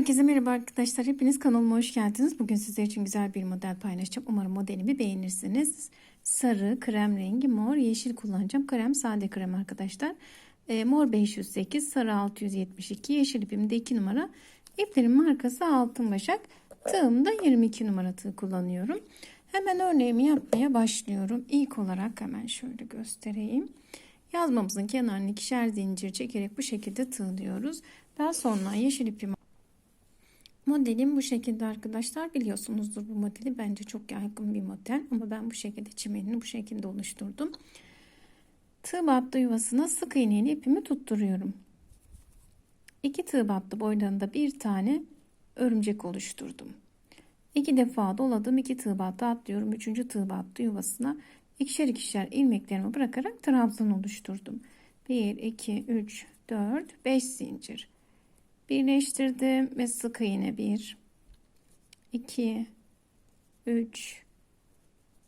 Herkese merhaba arkadaşlar. Hepiniz kanalıma hoş geldiniz. Bugün sizler için güzel bir model paylaşacağım. Umarım modelimi beğenirsiniz. Sarı, krem rengi, mor, yeşil kullanacağım. Krem, sade krem arkadaşlar. E, mor 508, sarı 672, yeşil ipimde 2 numara. İplerin markası Altın Başak. Tığımda 22 numara tığ kullanıyorum. Hemen örneğimi yapmaya başlıyorum. İlk olarak hemen şöyle göstereyim. Yazmamızın kenarını ikişer zincir çekerek bu şekilde tığlıyoruz. Daha sonra yeşil ipimi Modelim bu şekilde arkadaşlar. Biliyorsunuzdur bu modeli. Bence çok yaygın bir model. Ama ben bu şekilde çimenini bu şekilde oluşturdum. Tığ battı yuvasına sık iğneyle ipimi tutturuyorum. İki tığ battı boylarında bir tane örümcek oluşturdum. İki defa doladım. iki tığ battı atlıyorum. Üçüncü tığ battı yuvasına ikişer ikişer ilmeklerimi bırakarak trabzan oluşturdum. 1, 2, 3, 4, 5 zincir birleştirdim ve sık iğne 1 2 3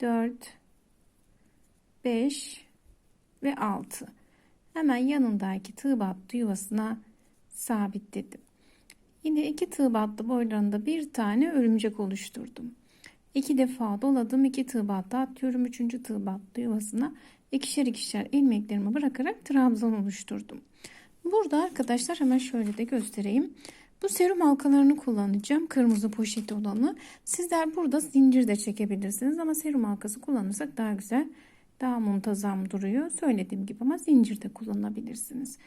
4 5 ve 6 hemen yanındaki tığ battı yuvasına sabitledim yine iki tığ battı boylarında bir tane örümcek oluşturdum. İki defa doladım iki tığ battı atıyorum üçüncü tığ battı yuvasına ikişer ikişer ilmeklerimi bırakarak trabzan oluşturdum Burada arkadaşlar hemen şöyle de göstereyim. Bu serum halkalarını kullanacağım. Kırmızı poşeti olanı. Sizler burada zincir de çekebilirsiniz ama serum halkası kullanırsak daha güzel, daha muntazam duruyor. Söylediğim gibi ama zincir de kullanabilirsiniz.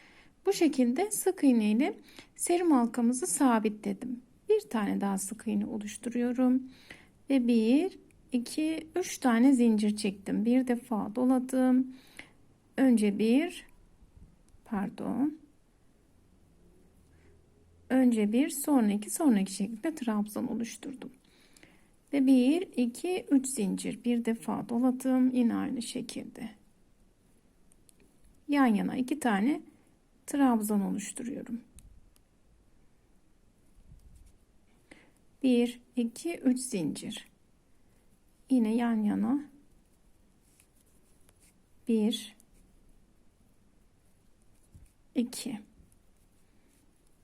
Bu şekilde sık iğne ile serum halkamızı sabitledim. Bir tane daha sık iğne oluşturuyorum. Ve bir, iki, üç tane zincir çektim. Bir defa doladım. Önce bir, pardon önce bir sonra iki sonraki şekilde trabzan oluşturdum. Ve bir iki üç zincir bir defa doladım yine aynı şekilde. Yan yana iki tane trabzan oluşturuyorum. 1 2 3 zincir. Yine yan yana 1 2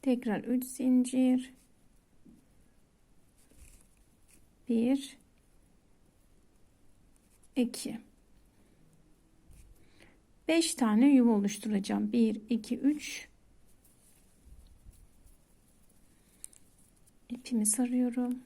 tekrar 3 zincir. 1 2 5 tane yuva oluşturacağım. 1 2 3 ipimi sarıyorum.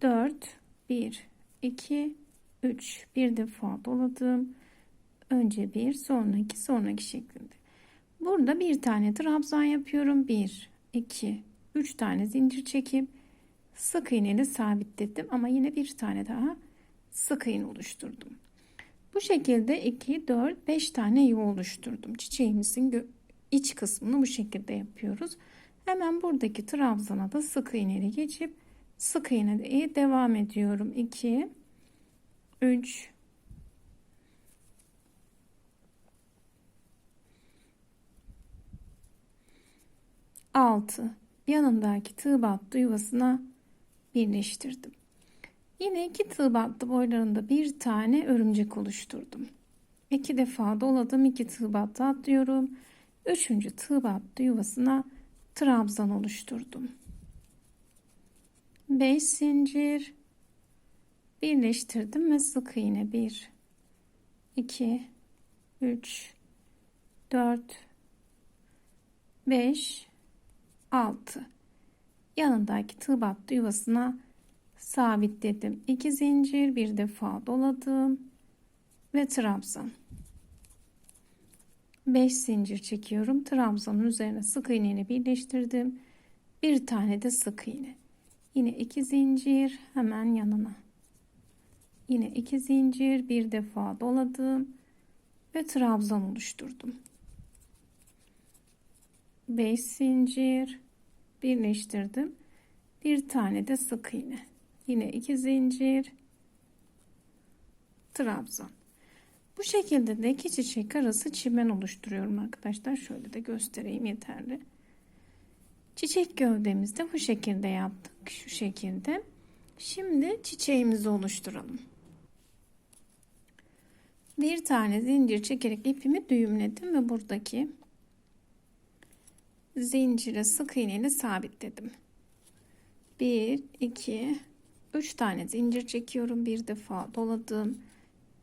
Dört bir 2 3 bir defa doladım. Önce bir sonra iki sonraki şeklinde. Burada bir tane trabzan yapıyorum. 1 2 3 tane zincir çekip sık iğneyle sabitledim ama yine bir tane daha sık iğne oluşturdum. Bu şekilde 2 4 5 tane yuva oluşturdum. Çiçeğimizin iç kısmını bu şekilde yapıyoruz. Hemen buradaki trabzana da sık iğneyle geçip sık iğne devam ediyorum 2 3 6 yanındaki tığ battı yuvasına birleştirdim. Yine iki tığ battı boylarında bir tane örümcek oluşturdum. İki defa doladım, iki tığ battı atlıyorum. Üçüncü tığ battı yuvasına trabzan oluşturdum. 5 zincir. Birleştirdim ve sık iğne. 1 2 3 4 5 6 yanındaki tığ battı yuvasına sabitledim. 2 zincir bir defa doladım ve trabzan 5 zincir çekiyorum. Trabzanın üzerine sık iğne ile birleştirdim. Bir tane de sık iğne yine 2 zincir hemen yanına. Yine iki zincir bir defa doladım ve trabzan oluşturdum. 5 zincir birleştirdim. Bir tane de sık iğne. Yine iki zincir trabzan. Bu şekilde de iki çiçek arası çimen oluşturuyorum arkadaşlar. Şöyle de göstereyim yeterli çiçek gövdemizde bu şekilde yaptık şu şekilde şimdi çiçeğimizi oluşturalım Bir tane zincir çekerek ipimi düğümledim ve buradaki zincire sık iğne ile sabitledim. 1 2 3 tane zincir çekiyorum. Bir defa doladım.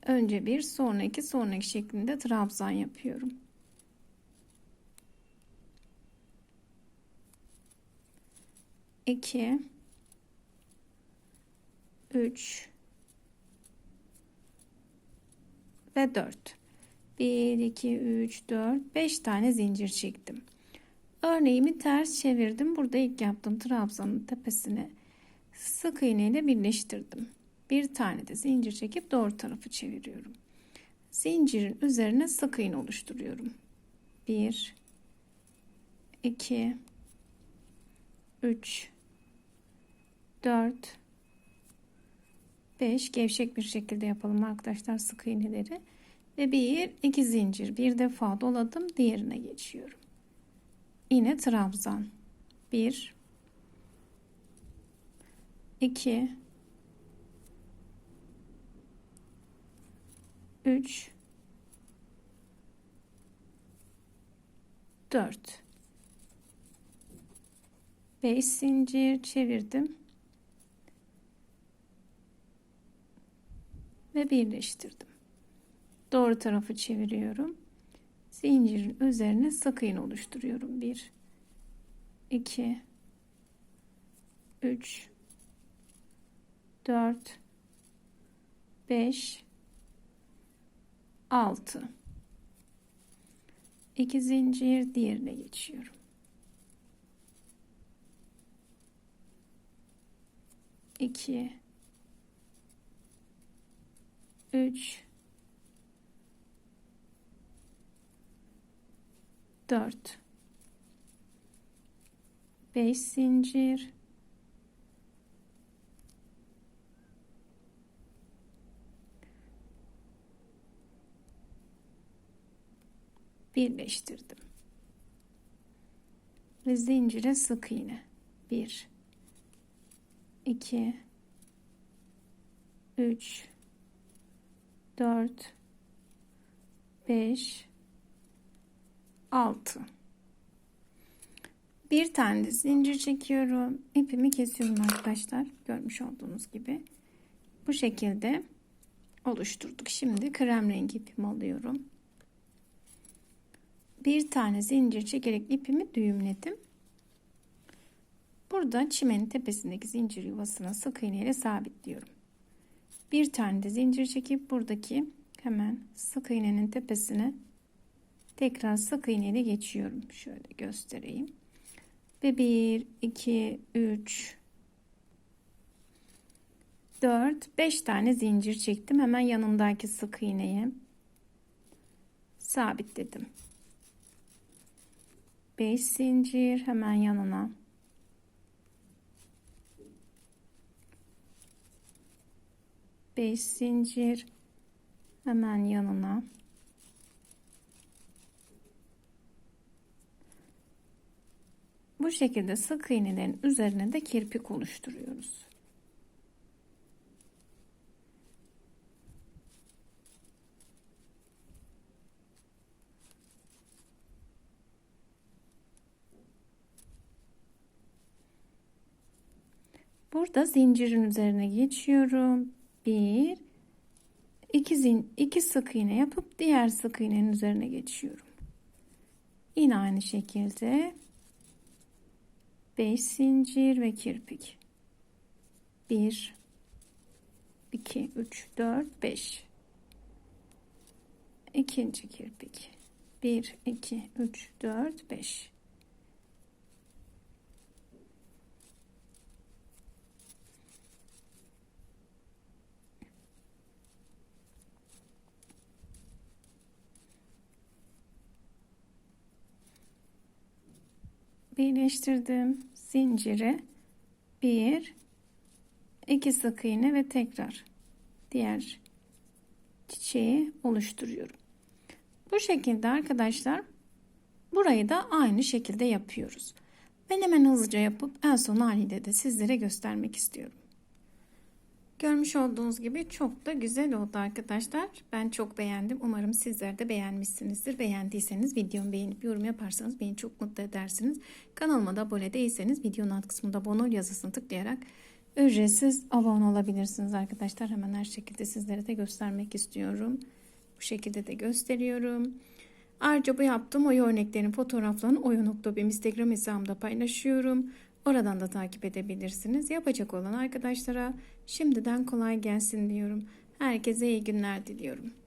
Önce bir, sonra iki, sonra şeklinde trabzan yapıyorum. İki, üç ve dört. Bir, iki, üç, dört, beş tane zincir çektim. Örneğimi ters çevirdim. Burada ilk yaptığım trabzanın tepesine sık iğne ile birleştirdim. Bir tane de zincir çekip doğru tarafı çeviriyorum. Zincirin üzerine sık iğne oluşturuyorum. 1 2 3 4 5 gevşek bir şekilde yapalım arkadaşlar sık iğneleri. Ve bir iki zincir. Bir defa doladım diğerine geçiyorum. Yine trabzan. 1 2 3 4 5 zincir çevirdim ve birleştirdim. Doğru tarafı çeviriyorum. Zincirin üzerine sık iğne oluşturuyorum. 1 2 3 4 5 6 2 zincir diğerine geçiyorum. İki, üç, dört, beş zincir, birleştirdim. Ve zincire sık iğne. 1 2 3 4 5 6 bir tane zincir çekiyorum. ipimi kesiyorum arkadaşlar. Görmüş olduğunuz gibi. Bu şekilde oluşturduk. Şimdi krem rengi ipimi alıyorum bir tane zincir çekerek ipimi düğümledim. Burada çimenin tepesindeki zincir yuvasına sık iğne ile sabitliyorum. Bir tane de zincir çekip buradaki hemen sık iğnenin tepesine tekrar sık iğne ile geçiyorum. Şöyle göstereyim. Ve 1 2 3 4 5 tane zincir çektim. Hemen yanındaki sık iğneye sabitledim. 5 zincir hemen yanına. Beş zincir hemen yanına. Bu şekilde sık iğnelerin üzerine de kirpik oluşturuyoruz. Burada zincirin üzerine geçiyorum. Bir, iki, zin, iki sık iğne yapıp diğer sık iğnenin üzerine geçiyorum. Yine aynı şekilde 5 zincir ve kirpik. 1 2 3 4 5 ikinci kirpik 1 2 3 4 5 birleştirdim zinciri bir iki sık iğne ve tekrar diğer çiçeği oluşturuyorum. Bu şekilde arkadaşlar burayı da aynı şekilde yapıyoruz. Ben hemen hızlıca yapıp en son haliyle de sizlere göstermek istiyorum. Görmüş olduğunuz gibi çok da güzel oldu arkadaşlar. Ben çok beğendim. Umarım sizler de beğenmişsinizdir. Beğendiyseniz videomu beğenip yorum yaparsanız beni çok mutlu edersiniz. Kanalıma da abone değilseniz videonun alt kısmında abone yazısını tıklayarak ücretsiz abone olabilirsiniz arkadaşlar. Hemen her şekilde sizlere de göstermek istiyorum. Bu şekilde de gösteriyorum. Ayrıca bu yaptığım oy örneklerinin fotoğraflarını oyo.bim Instagram hesabımda paylaşıyorum. Oradan da takip edebilirsiniz. Yapacak olan arkadaşlara şimdiden kolay gelsin diyorum. Herkese iyi günler diliyorum.